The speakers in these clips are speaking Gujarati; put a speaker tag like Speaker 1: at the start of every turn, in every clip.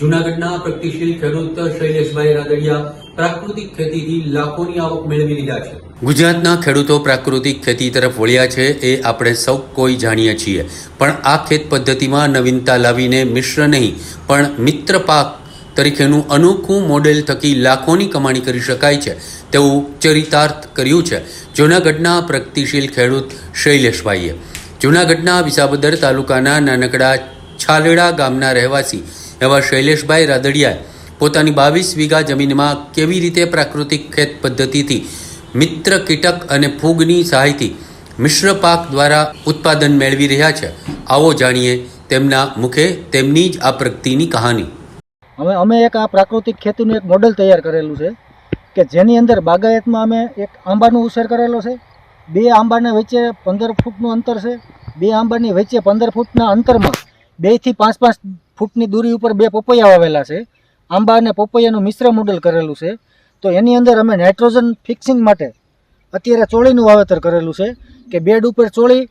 Speaker 1: જૂનાગઢના પ્રગતિશીલ ખેડૂત શૈલેષભાઈ રાદડિયા પ્રાકૃતિક ખેતીથી લાખોની આવક મેળવી લીધા છે. ગુજરાતના ખેડૂતો પ્રાકૃતિક ખેતી તરફ વળ્યા છે એ આપણે સૌ કોઈ જાણીએ છીએ. પણ આ ખેત પદ્ધતિમાં નવીનતા લાવીને મિશ્ર નહીં, પણ મિત્ર પાક તરીકેનું અનોખું મોડેલ થકી લાખોની કમાણી કરી શકાય છે તેવું ચરિતાર્થ કર્યું છે જૂનાગઢના પ્રગતિશીલ ખેડૂત શૈલેષભાઈએ. જૂનાગઢના વિસાવદર તાલુકાના નાનકડા છાલેડા ગામના રહેવાસી એવા શૈલેષભાઈ રાદડિયાએ પોતાની બાવીસ વીઘા જમીનમાં કેવી રીતે પ્રાકૃતિક ખેત પદ્ધતિથી મિત્ર કીટક અને ફૂગની સહાયથી મિશ્ર પાક દ્વારા ઉત્પાદન મેળવી રહ્યા છે, આવો જાણીએ તેમના મુખે તેમની જ આ પ્રગતિની કહાની.
Speaker 2: અમે અમે એક આ પ્રાકૃતિક ખેતીનું એક મોડલ તૈયાર કરેલું છે કે જેની અંદર બાગાયતમાં અમે એક આંબાનો ઉછેર કરેલો છે. બે આંબાના વચ્ચે પંદર ફૂટનું અંતર છે. બે આંબાની વચ્ચે પંદર ફૂટના અંતરમાં બેથી પાંચ પાંચ ફૂટની દૂરી ઉપર બે પપૈયા વાવેલા છે. આંબા અને પપૈયાનું મિશ્ર મોડલ કરેલું છે. તો એની અંદર અમે નાઇટ્રોજન ફિક્સિંગ માટે અત્યારે ચોળીનું વાવેતર કરેલું છે કે બેડ ઉપર ચોળી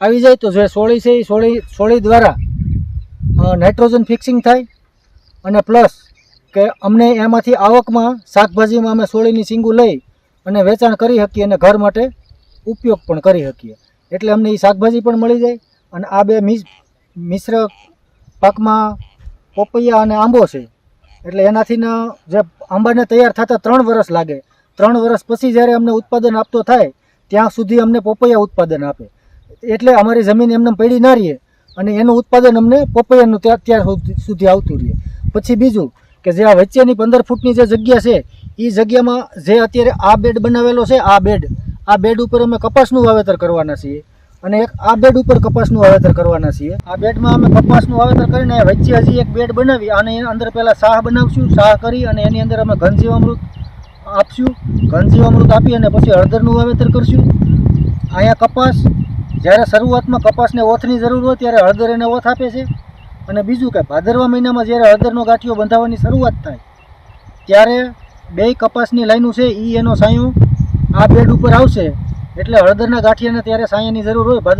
Speaker 2: આવી જાય તો જે સોળી છે એ સોળી સોળી દ્વારા નાઇટ્રોજન ફિક્સિંગ થાય અને પ્લસ કે અમને એમાંથી આવકમાં શાકભાજીમાં અમે સોળીની સિંગું લઈ અને વેચાણ કરી શકીએ અને ઘર માટે ઉપયોગ પણ કરી શકીએ. એટલે અમને એ શાકભાજી પણ મળી જાય અને આ બે મિશ્ર પાકમાં પપૈયા અને આંબો છે. એટલે એનાથી જે આંબાને તૈયાર થતાં ત્રણ વર્ષ લાગે. ત્રણ વર્ષ પછી જ્યારે અમને ઉત્પાદન આપતો થાય, ત્યાં સુધી અમને પપૈયા ઉત્પાદન આપે. એટલે અમારી જમીન એમને પડી ના રહીએ અને એનું ઉત્પાદન અમને પપૈયાનું ત્યાં ત્યાર સુધી- આવતું રહે. પછી બીજું કે જે આ વચ્ચેની પંદર ફૂટની જે જગ્યા છે એ જગ્યામાં જે અત્યારે આ બેડ બનાવેલો છે, આ બેડ આ બેડ ઉપર અમે કપાસનું વાવેતર કરવાના છીએ. અને એક આ બેડ ઉપર કપાસનું વાવેતર કરવાના છીએ. આ બેડમાં અમે કપાસનું વાવેતર કરીને વચ્ચે હજી એક બેડ બનાવી અને એની અંદર પહેલાં શાહ બનાવશું, શાહ કરી અને એની અંદર અમે ઘનજીવામૃત આપશું. ઘનજીવામૃત આપી અને પછી હળદરનું વાવેતર કરશું. અહીંયા કપાસ, જ્યારે શરૂઆતમાં કપાસને ઓથની જરૂર હોય ત્યારે હળદર એને ઓથ આપે છે. અને બીજું કે, ભાદરવા મહિનામાં જ્યારે હળદરનો ગાંઠિયો બંધાવવાની શરૂઆત થાય, ત્યારે બે કપાસની લાઈનો છે એ એનો સાયો આ બેડ ઉપર આવશે. એટલે હળદરના ગાંઠિયાને ત્યારે સાયાની જરૂર હોય